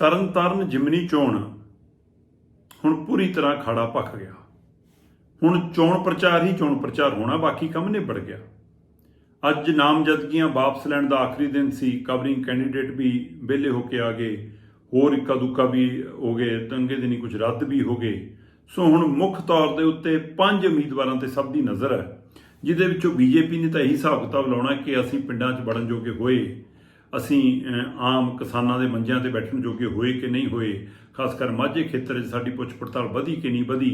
ਤਰਨਤਾਰਨ ਜਿਮਨੀ ਚੋਣ ਹੁਣ ਪੂਰੀ ਤਰ੍ਹਾਂ ਖਾੜਾ ਭਖ ਗਿਆ। ਹੁਣ ਚੋਣ ਪ੍ਰਚਾਰ ਹੀ ਚੋਣ ਪ੍ਰਚਾਰ ਹੋਣਾ, ਬਾਕੀ ਕੰਮ ਨਿਬੜ ਗਿਆ। ਅੱਜ ਨਾਮਜ਼ਦਗੀਆਂ ਵਾਪਸ ਲੈਣ ਦਾ ਆਖਰੀ ਦਿਨ ਸੀ ਕਵਰਿੰਗ ਕੈਂਡੀਡੇਟ ਵੀ ਵਿਹਲੇ ਹੋ ਕੇ ਆ ਗਏ। ਹੋਰ ਇੱਕਾ ਦੁੱਕਾ ਵੀ ਹੋ ਗਏ ਤੰਗੇ ਦਿਨੀ ਕੁਝ ਰੱਦ ਵੀ ਹੋ ਗਏ। ਸੋ ਹੁਣ ਮੁੱਖ ਤੌਰ ਦੇ ਉੱਤੇ ਪੰਜ ਉਮੀਦਵਾਰਾਂ ਤੇ ਸਭ ਦੀ ਨਜ਼ਰ ਹੈ, ਜਿਹਦੇ ਵਿੱਚੋਂ ਬੀਜੇਪੀ ਨੇ ਤਾਂ ਇਹੀ ਹਿਸਾਬ ਕਿਤਾਬ ਲਾਉਣਾ ਕਿ ਅਸੀਂ ਪਿੰਡਾਂ 'ਚ ਵੜਨ ਜੋਗੇ ਹੋਏ। ਅਸੀਂ ਆਮ ਕਿਸਾਨਾਂ ਦੇ ਮੰਜਿਆਂ ਤੇ ਬੈਠਣ ਜੋਗੇ ਹੋਏ ਕਿ ਨਹੀਂ ਹੋਏ ਖਾਸ ਕਰ ਮਾਝੇ ਖੇਤਰ 'ਚ ਸਾਡੀ ਪੁੱਛ ਪੜਤਾਲ ਵਧੀ ਕਿ ਨਹੀਂ ਵਧੀ,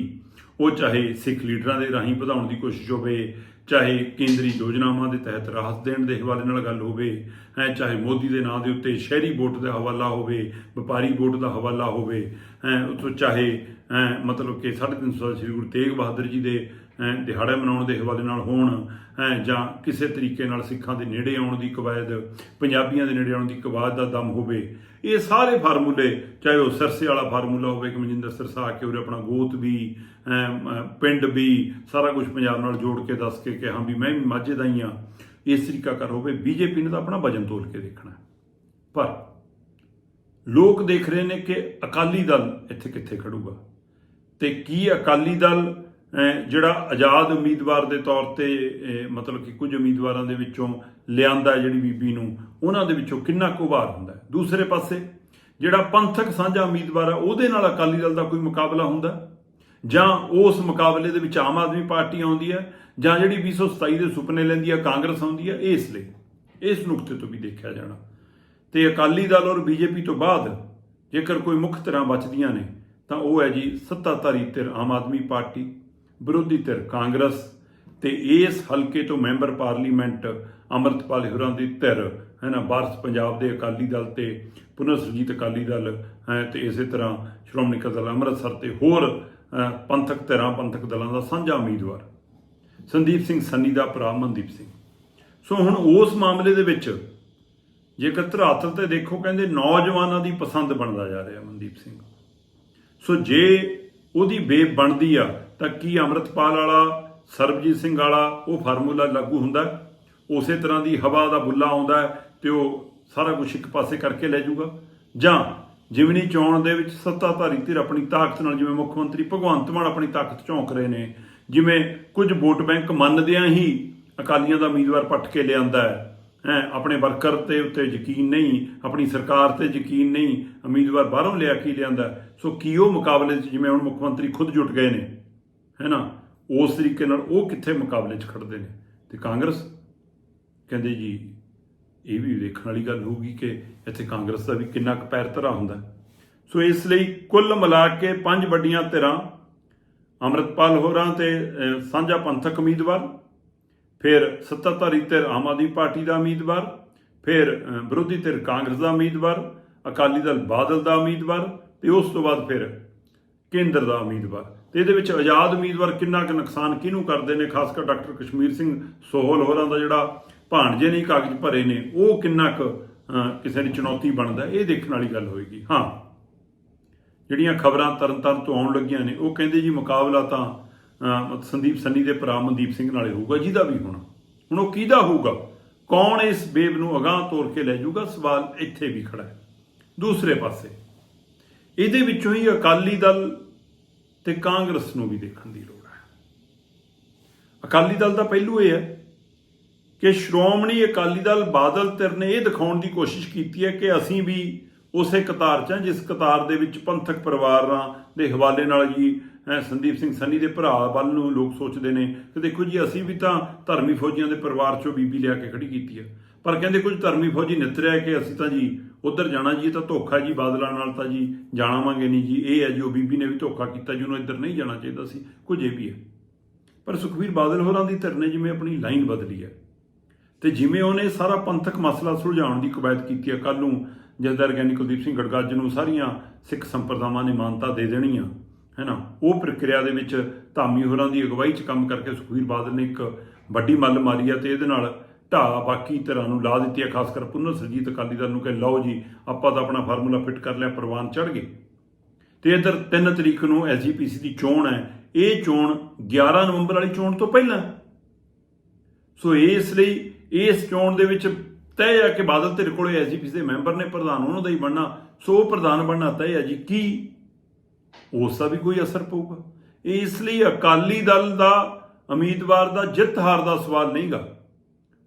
ਉਹ ਚਾਹੇ ਸਿੱਖ ਲੀਡਰਾਂ ਦੇ ਰਾਹੀਂ ਵਧਾਉਣ ਦੀ ਕੋਸ਼ਿਸ਼ ਹੋਵੇ, ਚਾਹੇ ਕੇਂਦਰੀ ਯੋਜਨਾਵਾਂ ਦੇ ਤਹਿਤ ਰਾਹਤ ਦੇਣ ਦੇ ਹਵਾਲੇ ਨਾਲ ਗੱਲ ਹੋਵੇ, ਹੈ, ਚਾਹੇ ਮੋਦੀ ਦੇ ਨਾਂ ਦੇ ਉੱਤੇ ਸ਼ਹਿਰੀ ਵੋਟ ਦਾ ਹਵਾਲਾ ਹੋਵੇ, ਵਪਾਰੀ ਵੋਟ ਦਾ ਹਵਾਲਾ ਹੋਵੇ, ਹੈ ਉਤੋਂ ਚਾਹੇ ਮਤਲਬ ਕਿ 350 ਸਾਲ ਸ੍ਰੀ ਗੁਰੂ ਤੇਗ ਬਹਾਦਰ ਜੀ ਦੇ ਦਿਹਾੜੇ ਮਨਾਉਣ ਦੇ ਹਵਾਲੇ ਨਾਲ ਹੋਣ ਹੈਂ, ਜਾਂ ਕਿਸੇ ਤਰੀਕੇ ਨਾਲ ਸਿੱਖਾਂ ਦੇ ਨੇੜੇ ਆਉਣ ਦੀ ਕਵਾਇਦ ਪੰਜਾਬੀਆਂ ਦੇ ਨੇੜੇ ਆਉਣ ਦੀ ਕਵਾਇਦ ਦਾ ਦਮ ਹੋਵੇ ਇਹ ਸਾਰੇ ਫਾਰਮੂਲੇ ਚਾਹੇ ਉਹ ਸਰਸੇ ਵਾਲਾ ਫਾਰਮੂਲਾ ਹੋਵੇ ਕਿ ਮਨਜਿੰਦਰ ਸਰਸਾ ਆ ਕੇ ਉਰੇ ਆਪਣਾ ਗੋਤ ਵੀ ਹੈਂ, ਪਿੰਡ ਵੀ ਸਾਰਾ ਕੁਝ ਪੰਜਾਬ ਨਾਲ ਜੋੜ ਕੇ ਦੱਸ ਕੇ ਕਿ ਹਾਂ ਵੀ ਮੈਂ ਵੀ ਮਾਝੇ ਦਾ ਹੀ ਆ ਇਸ ਤਰੀਕਾ ਕਰ ਹੋਵੇ ਬੀਜੇਪੀ ਨੇ ਤਾਂ ਆਪਣਾ ਵਜਨ ਤੋਲ ਕੇ ਦੇਖਣਾ। ਪਰ ਲੋਕ ਦੇਖ ਰਹੇ ਨੇ ਕਿ ਅਕਾਲੀ ਦਲ ਇੱਥੇ ਕਿੱਥੇ ਖੜੂਗਾ। ਤੇ ਕੀ ਅਕਾਲੀ ਦਲ ਜਿਹੜਾ ਆਜ਼ਾਦ ਉਮੀਦਵਾਰ ਦੇ ਤੌਰ ਤੇ ਮਤਲਬ ਕਿ ਕੁਝ ਉਮੀਦਵਾਰਾਂ ਦੇ ਵਿੱਚੋਂ ਲਿਆਂਦਾ ਜਿਹੜੀ ਬੀਬੀ ਨੂੰ, ਉਹਨਾਂ ਦੇ ਵਿੱਚੋਂ ਕਿੰਨਾ ਕੁ ਉਭਾਰ ਹੁੰਦਾ ਦੂਸਰੇ ਪਾਸੇ, ਜਿਹੜਾ ਪੰਥਕ ਸਾਂਝਾ ਉਮੀਦਵਾਰ ਆ ਉਹਦੇ ਨਾਲ ਅਕਾਲੀ ਦਲ ਦਾ ਕੋਈ ਮੁਕਾਬਲਾ ਹੁੰਦਾ ਜਾਂ ਉਸ ਮੁਕਾਬਲੇ ਦੇ ਵਿੱਚ ਆਮ ਆਦਮੀ ਪਾਰਟੀ ਆਉਂਦੀ ਹੈ, ਜਾਂ ਜਿਹੜੀ 227 ਦੇ ਸੁਪਨੇ ਲੈਂਦੀ ਹੈ, ਕਾਂਗਰਸ ਆਉਂਦੀ ਹੈ, ਇਸ ਲਈ, ਇਸ ਨੁਕਤੇ ਤੋਂ ਵੀ ਦੇਖਿਆ ਜਾਣਾ। ਤੇ ਅਕਾਲੀ ਦਲ ਔਰ ਬੀਜੇਪੀ ਤੋਂ ਬਾਅਦ, ਜੇਕਰ ਕੋਈ ਮੁੱਖ ਤਰ੍ਹਾਂ ਬਚਦੀਆਂ ਨੇ, ਤਾਂ ਉਹ ਹੈ ਜੀ ਸੱਤਾਧਾਰੀ ਧਿਰ ਆਮ ਆਦਮੀ ਪਾਰਟੀ। ਵਿਰੋਧੀ ਧਿਰ ਕਾਂਗਰਸ ਤੇ ਇਸ ਹਲਕੇ ਤੋਂ ਮੈਂਬਰ ਪਾਰਲੀਮੈਂਟ ਅਮਰਤਪਾਲ ਹੁਰਾਂ ਦੀ ਧਿਰ, ਹੈ ਨਾ, ਬਾਰਸ ਪੰਜਾਬ ਦੇ ਅਕਾਲੀ ਦਲ ਤੇ ਪੁਨਰ ਸੁਰਜੀਤ ਅਕਾਲੀ ਦਲ, ਹੈ, ਤੇ ਇਸੇ ਤਰ੍ਹਾਂ ਸ਼੍ਰੋਮਣੀ ਅਕਾਲੀ ਦਲ ਅੰਮ੍ਰਿਤਸਰ ਤੇ ਹੋਰ ਪੰਥਕ ਧਿਰਾਂ, ਪੰਥਕ ਦਲਾਂ ਦਾ ਸਾਂਝਾ ਉਮੀਦਵਾਰ, ਸੰਦੀਪ ਸਿੰਘ ਸੰਨੀ ਦਾ ਭਰਾ ਮਨਦੀਪ ਸਿੰਘ। ਸੋ ਹੁਣ ਉਸ ਮਾਮਲੇ ਦੇ ਵਿੱਚ ਜੇਕਰ ਧਰਾਤਲ ਤੇ ਦੇਖੋ, ਕਹਿੰਦੇ ਨੌਜਵਾਨਾਂ ਦੀ ਪਸੰਦ ਬਣਦਾ ਜਾ ਰਿਹਾ ਮਨਦੀਪ ਸਿੰਘ। ਸੋ ਜੇ ਉਹਦੀ ਵੇਬ ਬਣਦੀ ਆ ਤਾਂ ਕੀ ਅੰਮ੍ਰਿਤਪਾਲ ਵਾਲਾ, ਸਰਬਜੀਤ ਸਿੰਘ ਵਾਲਾ, ਉਹ ਫਾਰਮੂਲਾ ਲਾਗੂ ਹੁੰਦਾ ਉਸੇ ਤਰ੍ਹਾਂ ਦੀ ਹਵਾ ਦਾ ਬੁੱਲਾ ਆਉਂਦਾ ਹੈ ਤੇ ਉਹ ਸਾਰਾ ਕੁਝ ਇੱਕ ਪਾਸੇ ਕਰਕੇ ਲੈ ਜਾਊਗਾ। ਜਾਂ ਜਿਮਨੀ ਚੋਣ ਦੇ ਵਿੱਚ ਸੱਤਾਧਾਰੀ ਧਿਰ ਆਪਣੀ ਤਾਕਤ ਨਾਲ, ਜਿਵੇਂ ਮੁੱਖ ਮੰਤਰੀ ਭਗਵੰਤ ਮਾਨ ਆਪਣੀ ਤਾਕਤ ਝੋਂਕ ਰਹੇ ਨੇ, ਜਿਵੇਂ ਕੁਝ ਵੋਟ ਬੈਂਕ ਮੰਨਦਿਆਂ ਹੀ ਅਕਾਲੀਆਂ ਦਾ ਉਮੀਦਵਾਰ ਪੱਟ ਕੇ ਲਿਆਂਦਾ ਹੈ। ਹੈ, ਆਪਣੇ ਵਰਕਰ ਤੇ ਉੱਤੇ ਯਕੀਨ ਨਹੀਂ, ਆਪਣੀ ਸਰਕਾਰ ਤੇ ਯਕੀਨ ਨਹੀਂ, ਉਮੀਦਵਾਰ ਬਾਹਰੋਂ ਲਿਆ ਕੇ ਲਿਆਂਦਾ ਸੋ ਕੀ ਉਹ ਮੁਕਾਬਲੇ 'ਚ, ਜਿਵੇਂ ਹੁਣ ਮੁੱਖ ਮੰਤਰੀ ਖੁਦ ਜੁਟ ਗਏ ਨੇ? ਹੈ ਨਾ ਉਸ ਤਰੀਕੇ ਨਾਲ ਉਹ ਕਿੱਥੇ ਮੁਕਾਬਲੇ 'ਚ ਖੜਦੇ ਨੇ? ਤੇ ਕਾਂਗਰਸ ਕਹਿੰਦੇ ਜੀ, ਇਹ ਵੀ ਦੇਖਣ ਵਾਲੀ ਗੱਲ ਹੋਊਗੀ ਕਿ ਇੱਥੇ ਕਾਂਗਰਸ ਦਾ ਵੀ ਕਿੰਨਾ ਕੁ ਪੈਰ ਧਰਾ ਹੁੰਦਾ ਸੋ ਇਸ ਲਈ ਕੁੱਲ ਮਿਲਾ ਕੇ ਪੰਜ ਵੱਡੀਆਂ ਧਿਰਾਂ ਅੰਮ੍ਰਿਤਪਾਲ ਹੋਰਾਂ ਤੇ ਸਾਂਝਾ ਪੰਥਕ ਉਮੀਦਵਾਰ, ਫਿਰ ਸੱਤਾਧਾਰੀ ਧਿਰ ਆਮ ਆਦਮੀ ਪਾਰਟੀ ਦਾ ਉਮੀਦਵਾਰ, ਫਿਰ ਵਿਰੋਧੀ ਧਿਰ ਕਾਂਗਰਸ ਦਾ ਉਮੀਦਵਾਰ, ਅਕਾਲੀ ਦਲ ਬਾਦਲ ਦਾ ਉਮੀਦਵਾਰ, ਤੇ ਉਸ ਤੋਂ ਬਾਅਦ ਫਿਰ ਕੇਂਦਰ ਦਾ ਉਮੀਦਵਾਰ। ਤੇ ਇਹਦੇ ਵਿੱਚ ਆਜ਼ਾਦ ਉਮੀਦਵਾਰ ਕਿੰਨਾ ਕੁ ਨੁਕਸਾਨ ਕਿਹਨੂੰ ਕਰਦੇ ਨੇ? ਖਾਸ ਕਰ ਡਾਕਟਰ ਕਸ਼ਮੀਰ ਸਿੰਘ ਸੋਹਲ ਹੋਰਾਂ ਦਾ ਜਿਹੜਾ ਭਾਣਜੇ ਨੇ ਕਾਗਜ਼ ਭਰੇ ਨੇ, ਉਹ ਕਿੰਨਾ ਕੁ ਕਿਸੇ ਦੀ ਚੁਣੌਤੀ ਬਣਦਾ ਇਹ ਦੇਖਣ ਵਾਲੀ ਗੱਲ ਹੋਏਗੀ। ਹਾਂ। ਜਿਹੜੀਆਂ ਖਬਰਾਂ ਤਰਨਤਾਰਨ ਤੋਂ ਆਉਣ ਲੱਗੀਆਂ ਨੇ, ਉਹ ਕਹਿੰਦੇ ਜੀ ਮੁਕਾਬਲਾ ਤਾਂ ਸੰਦੀਪ ਸੰਨੀ ਦੇ ਭਰਾ ਮਨਦੀਪ ਸਿੰਘ ਨਾਲੇ ਹੋਊਗਾ, ਜਿਹਦਾ ਵੀ ਹੋਣਾ। ਹੁਣ ਉਹ ਕਿਹਦਾ ਹੋਊਗਾ? ਕੌਣ ਇਸ ਬੇਬ ਨੂੰ ਅਗਾਹ ਤੋਰ ਕੇ ਲੈ ਜਾਊਗਾ? ਸਵਾਲ ਇੱਥੇ ਵੀ ਖੜਾ ਹੈ। ਦੂਸਰੇ ਪਾਸੇ ਇਹਦੇ ਵਿੱਚੋਂ ਹੀ ਅਕਾਲੀ ਦਲ ਤੇ ਕਾਂਗਰਸ ਨੂੰ ਵੀ ਦੇਖਣ ਦੀ ਲੋੜ ਹੈ। ਅਕਾਲੀ ਦਲ ਦਾ ਪਹਿਲੂ ਇਹ ਹੈ ਕਿ ਸ਼੍ਰੋਮਣੀ ਅਕਾਲੀ ਦਲ ਬਾਦਲ ਧਿਰ ਨੇ ਇਹ ਦਿਖਾਉਣ ਦੀ ਕੋਸ਼ਿਸ਼ ਕੀਤੀ ਹੈ ਕਿ ਅਸੀਂ ਵੀ ਉਸੇ ਕਤਾਰ 'ਚ ਹਾਂ, ਜਿਸ ਕਤਾਰ ਦੇ ਵਿੱਚ ਪੰਥਕ ਪਰਿਵਾਰਾਂ ਦੇ ਹਵਾਲੇ ਨਾਲ ਜੀ ਸੰਦੀਪ ਸਿੰਘ ਸੰਨੀ ਦੇ ਭਰਾ ਵੱਲ ਨੂੰ ਲੋਕ ਸੋਚਦੇ ਨੇ ਕਿ ਦੇਖੋ ਜੀ, ਅਸੀਂ ਵੀ ਤਾਂ ਧਰਮੀ ਫੌਜੀਆਂ ਦੇ ਪਰਿਵਾਰ 'ਚੋਂ ਬੀਬੀ ਲਿਆ ਕੇ ਖੜੀ ਕੀਤੀ ਹੈ। ਪਰ ਕਹਿੰਦੇ ਕੁਝ ਧਰਮੀ ਫੌਜੀ ਨਿਤਰਿਆ ਕਿ ਅਸੀਂ ਤਾਂ ਜੀ ਉਧਰ ਜਾਣਾ ਜੀ ਤਾਂ ਧੋਖਾ ਜੀ ਬਾਦਲਾਂ ਨਾਲ ਤਾਂ ਜੀ ਜਾਣਾਵਾਂਗੇ ਨਹੀਂ ਜੀ। ਇਹ ਹੈ ਜੀ, ਉਹ ਬੀਬੀ ਨੇ ਵੀ ਧੋਖਾ ਕੀਤਾ ਜੀ, ਉਹਨੂੰ ਇੱਧਰ ਨਹੀਂ ਜਾਣਾ ਚਾਹੀਦਾ ਸੀ। ਕੁਝ ਇਹ ਵੀ ਹੈ। ਪਰ ਸੁਖਵੀਰ ਬਾਦਲ ਹੋਰਾਂ ਦੀ ਧਿਰ ਨੇ ਜਿਵੇਂ ਆਪਣੀ ਲਾਈਨ ਬਦਲੀ ਹੈ। ਤੇ ਜਿਵੇਂ ਉਹਨੇ ਸਾਰਾ ਪੰਥਕ ਮਸਲਾ ਸੁਲਝਾਉਣ ਦੀ ਕਵਾਇਦ ਕੀਤੀ ਹੈ ਕੱਲ ਨੂੰ ਜਥੇਦਾਰ ਗਿਆਨੀ ਕੁਲਦੀਪ ਸਿੰਘ ਗੜਗੱਜ ਨੂੰ ਸਾਰੀਆਂ ਸਿੱਖ ਸੰਪਰਦਾਵਾਂ ਨੇ ਮਾਨਤਾ ਦੇ ਦੇਣੀ ਆ ਹੈ ਨਾ? ਉਹ ਪ੍ਰਕਿਰਿਆ ਦੇ ਵਿੱਚ ਧਾਮੀ ਹੋਰਾਂ ਦੀ ਅਗਵਾਈ 'ਚ ਕੰਮ ਕਰਕੇ ਸੁਖਵੀਰ ਬਾਦਲ ਨੇ ਇੱਕ ਵੱਡੀ ਮੱਲ ਮਾਰੀ ਆ ਤੇ ਇਹਦੇ ਨਾਲ ਢਾਹ ਬਾਕੀ ਤਰ੍ਹਾਂ ਨੂੰ ਲਾ ਦਿੱਤੀ ਹੈ ਖਾਸ ਕਰ ਪੁੰਨ ਸਰਜੀਤ ਅਕਾਲੀ ਦਲ ਨੂੰ ਕਿ ਲਓ ਜੀ, ਆਪਾਂ ਤਾਂ ਆਪਣਾ ਫਾਰਮੂਲਾ ਫਿੱਟ ਕਰ ਲਿਆ, ਪ੍ਰਵਾਨ ਚੜ ਗਏ। ਤੇ ਇਧਰ 3 ਤਰੀਕ ਨੂੰ ਐਸਜੀਪੀਸੀ ਦੀ ਚੋਣ ਹੈ। ਇਹ ਚੋਣ 11 ਨਵੰਬਰ ਵਾਲੀ ਚੋਣ ਤੋਂ ਪਹਿਲਾਂ। ਸੋ ਇਸ ਲਈ ਇਸ ਚੋਣ ਦੇ ਵਿੱਚ ਤੈਅ ਆ ਕਿ ਬਾਦਲ ਧਿਰ ਕੋਲੇ ਐਸਜੀਪੀਸੀ ਦੇ ਮੈਂਬਰ ਨੇ, ਪ੍ਰਧਾਨ ਉਹਨਾਂ ਦਾ ਹੀ ਬਣਨਾ, ਸੋ ਉਹ ਪ੍ਰਧਾਨ ਬਣਨਾ ਤੈਅ ਆ ਜੀ, ਕੀ ਉਸ ਦਾ ਵੀ ਕੋਈ ਅਸਰ ਪਊਗਾ। ਇਸ ਲਈ ਅਕਾਲੀ ਦਲ ਦਾ, ਉਮੀਦਵਾਰ ਦਾ ਜਿੱਤ ਹਾਰ ਦਾ ਸਵਾਲ ਨਹੀਂਗਾ।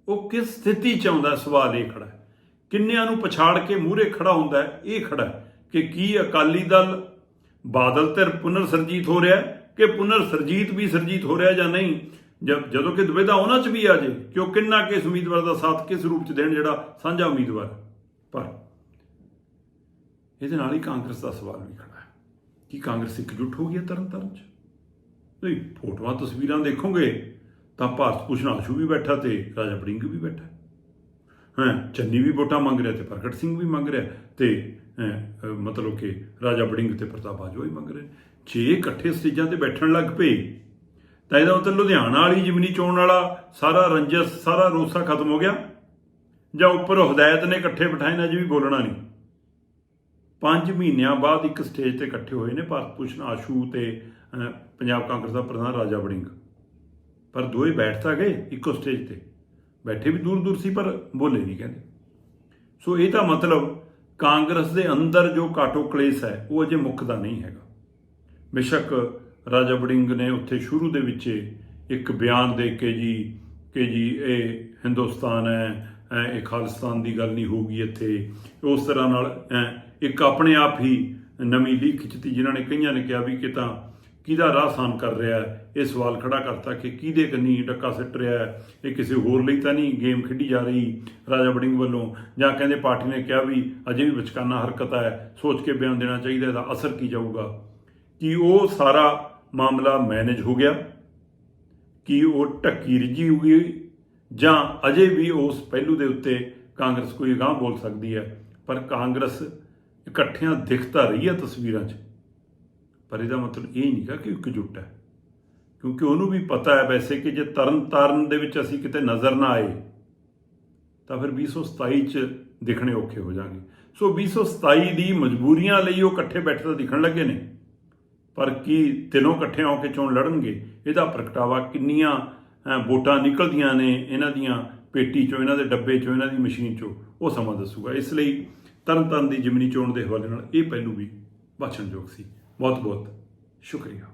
ਉਹ ਕਿਸ ਸਥਿਤੀ ਚ ਆਉਂਦਾ ਸਵਾਲ ਇਹ ਖੜਾ ਕਿੰਨਿਆਂ ਨੂੰ ਪਛਾੜ ਕੇ ਮੂਹਰੇ ਖੜਾ ਹੁੰਦਾ ਇਹ ਖੜਾ ਕਿ ਕੀ ਅਕਾਲੀ ਦਲ ਬਾਦਲ ਧਿਰ ਪੁਨਰ ਸਰਜੀਤ ਹੋ ਰਿਹਾ ਕਿ ਪੁਨਰ ਸਰਜੀਤ ਵੀ ਸਰਜੀਤ ਹੋ ਰਿਹਾ ਜਾਂ ਨਹੀਂ? ਜਦ ਜਦੋਂ ਕਿ ਦੁਬਿਧਾ ਉਹਨਾਂ 'ਚ ਵੀ ਆ ਜੇ ਕਿ ਉਹ ਕਿੰਨਾ ਕਿਸ ਉਮੀਦਵਾਰ ਦਾ ਸਾਥ ਕਿਸ ਰੂਪ 'ਚ ਦੇਣ ਜਿਹੜਾ ਸਾਂਝਾ ਉਮੀਦਵਾਰ ਪਰ ਇਹਦੇ ਨਾਲ ਹੀ ਕਾਂਗਰਸ ਦਾ ਸਵਾਲ ਵੀ ਖੜਾ ਹੈ। ਕੀ ਕਾਂਗਰਸ ਇਕਜੁੱਟ ਹੋ ਗਈ ਹੈ ਤਰਨ ਤਾਰਨ 'ਚ? ਨਹੀਂ, ਫੋਟੋਆਂ, ਤਸਵੀਰਾਂ ਦੇਖੋਗੇ ਤਾਂ ਭਾਰਤ ਭੂਸ਼ਣ ਆਸ਼ੂ ਵੀ ਬੈਠਾ ਤੇ ਰਾਜਾ ਬੜਿੰਗ ਵੀ ਬੈਠਾ। ਹਾਂ ਚੰਨੀ ਵੀ ਵੋਟਾਂ ਮੰਗ ਰਿਹਾ ਤੇ ਪ੍ਰਗਟ ਸਿੰਘ ਵੀ ਮੰਗ ਰਿਹਾ ਤੇ ਹੈਂ, ਮਤਲਬ ਕਿ ਰਾਜਾ ਬੜਿੰਗ ਤੇ ਪ੍ਰਤਾਪ ਬਾਜਵਾ ਵੀ ਮੰਗ ਰਹੇ ਜੇ ਇਹ ਇਕੱਠੇ ਸਟੇਜਾਂ ਤੇ ਬੈਠਣ ਲੱਗ ਪਏ ਤਾਂ ਇਹਦਾ ਮਤਲਬ ਲੁਧਿਆਣਾ ਵਾਲੀ ਜਿਮਨੀ ਚੋਣ ਵਾਲਾ ਸਾਰਾ ਰੰਜਸ ਸਾਰਾ ਰੋਸਾ ਖਤਮ ਹੋ ਗਿਆ। ਜਾਂ ਉੱਪਰ ਹਦਾਇਤ ਨੇ ਇਕੱਠੇ ਬਿਠਾਏ ਨਾ ਜੀ ਵੀ ਬੋਲਣਾ ਨਹੀਂ। ਪੰਜ ਮਹੀਨਿਆਂ ਬਾਅਦ ਇੱਕ ਸਟੇਜ ਤੇ ਇਕੱਠੇ ਹੋਏ ਨੇ ਭਾਰਤ ਭੂਸ਼ਣ ਆਸ਼ੂ ਤੇ ਪੰਜਾਬ ਕਾਂਗਰਸ ਦਾ ਪ੍ਰਧਾਨ ਰਾਜਾ ਵੜਿੰਗ। ਪਰ ਦੋਏ ਬੈਠ ਤਾਂ ਗਏ, ਇੱਕੋ ਸਟੇਜ ਤੇ। ਬੈਠੇ ਵੀ ਦੂਰ ਦੂਰ ਸੀ, ਪਰ ਬੋਲੇ ਨਹੀਂ ਕਹਿੰਦੇ। ਸੋ ਇਹ ਤਾਂ ਮਤਲਬ ਕਾਂਗਰਸ ਦੇ ਅੰਦਰ ਜੋ ਕਾਟੋ ਕਲੇਸ਼ ਹੈ, ਉਹ ਅਜੇ ਮੁੱਕਦਾ ਨਹੀਂ ਹੈਗਾ। ਬੇਸ਼ੱਕ ਰਾਜਾ ਵੜਿੰਗ ਨੇ ਉੱਥੇ ਸ਼ੁਰੂ ਦੇ ਵਿੱਚ ਇੱਕ ਬਿਆਨ ਦੇ ਕੇ ਜੀ, ਕਿ ਜੀ, ਇਹ ਹਿੰਦੁਸਤਾਨ ਹੈ, ਐ ਇਹ ਖਾਲਿਸਤਾਨ ਦੀ ਗੱਲ ਨਹੀਂ ਹੋਊਗੀ ਇੱਥੇ। ਉਸ ਤਰ੍ਹਾਂ ਨਾਲ, ਐਂ ਇੱਕ ਆਪਣੇ ਆਪ ਹੀ ਨਵੀਂ ਲੀਕ ਖਿੱਚਤੀ, ਜਿਨ੍ਹਾਂ ਨੇ ਕਈਆਂ ਨੇ ਕਿਹਾ ਵੀ ਕਿ ਤਾਂ ਕਿਹਦਾ ਰਾਹ ਆਸਾਨ ਕਰ ਰਿਹਾ ਇਹ ਸਵਾਲ ਖੜਾ ਕਰਤਾ ਕਿ ਕਿਹਦੇ ਕੰਨੀ ਡੱਕਾ ਸਿੱਟ ਰਿਹਾ ਇਹ ਕਿਸੇ ਹੋਰ ਲਈ ਤਾਂ ਨਹੀਂ ਗੇਮ ਖੇਡੀ ਜਾ ਰਹੀ ਰਾਜਾ ਵੜਿੰਗ ਵੱਲੋਂ? ਜਾਂ ਕਹਿੰਦੇ ਪਾਰਟੀ ਨੇ ਕਿਹਾ ਵੀ ਅਜੇ ਵੀ ਵਿਚਕਾਨਾ ਹਰਕਤ ਹੈ, ਸੋਚ ਕੇ ਬਿਆਨ ਦੇਣਾ ਚਾਹੀਦਾ ਇਹਦਾ ਅਸਰ ਕੀ ਜਾਊਗਾ? ਕਿ ਉਹ ਸਾਰਾ ਮਾਮਲਾ ਮੈਨੇਜ ਹੋ ਗਿਆ? ਕਿ ਉਹ ਢੱਕੀ ਹੋ ਗਈ ਜਾਂ ਅਜੇ ਵੀ ਉਸ ਪਹਿਲੂ ਦੇ ਉੱਤੇ ਕਾਂਗਰਸ ਕੋਈ ਅਗਾਂਹ ਬੋਲ ਸਕਦੀ ਹੈ? ਪਰ ਕਾਂਗਰਸ ਇਕੱਠਿਆਂ ਦਿਖਤਾ ਰਹੀ ਹੈ ਤਸਵੀਰਾਂ 'ਚ। ਪਰ ਇਹਦਾ ਮਤਲਬ ਇਹ ਨਹੀਂਗਾ ਕਿ ਇੱਕ ਜੁੱਟ ਹੈ। ਕਿਉਂਕਿ ਉਹਨੂੰ ਵੀ ਪਤਾ ਹੈ ਵੈਸੇ ਕਿ ਜੇ ਤਰਨ ਤਾਰਨ ਦੇ ਵਿੱਚ ਅਸੀਂ ਕਿਤੇ ਨਜ਼ਰ ਨਾ ਆਏ, ਤਾਂ ਫਿਰ 2027 ਚ ਦਿਖਣੇ ਔਖੇ ਹੋ ਜਾਣਗੇ। ਸੋ 2027 ਦੀ ਮਜਬੂਰੀਆਂ ਲਈ ਉਹ ਇਕੱਠੇ ਬੈਠੇ ਤਾਂ ਦਿਖਣ ਲੱਗੇ ਨੇ। ਪਰ ਕੀ ਤਿੰਨੋਂ ਇਕੱਠੇ ਹੋ ਕੇ ਚੋਣ ਲੜਨਗੇ? ਇਹਦਾ ਪ੍ਰਗਟਾਵਾ ਕਿੰਨੀਆਂ ਵੋਟਾਂ ਨਿਕਲਦੀਆਂ ਨੇ ਇਹਨਾਂ ਦੀਆਂ ਪੇਟੀ ਚੋਂ, ਇਹਨਾਂ ਦੇ ਡੱਬੇ ਚੋਂ, ਇਹਨਾਂ ਦੀ ਮਸ਼ੀਨ ਚੋਂ? ਉਹ ਸਮਾਂ ਦੱਸੂਗਾ। ਇਸ ਲਈ ਤਰਨਤਾਰਨ ਦੀ ਜਿਮਨੀ ਚੋਣ ਦੇ ਹਵਾਲੇ ਨਾਲ ਇਹ ਪਹਿਲੂ ਵੀ ਵਾਚਣਯੋਗ ਸੀ। ਬਹੁਤ ਬਹੁਤ ਸ਼ੁਕਰੀਆ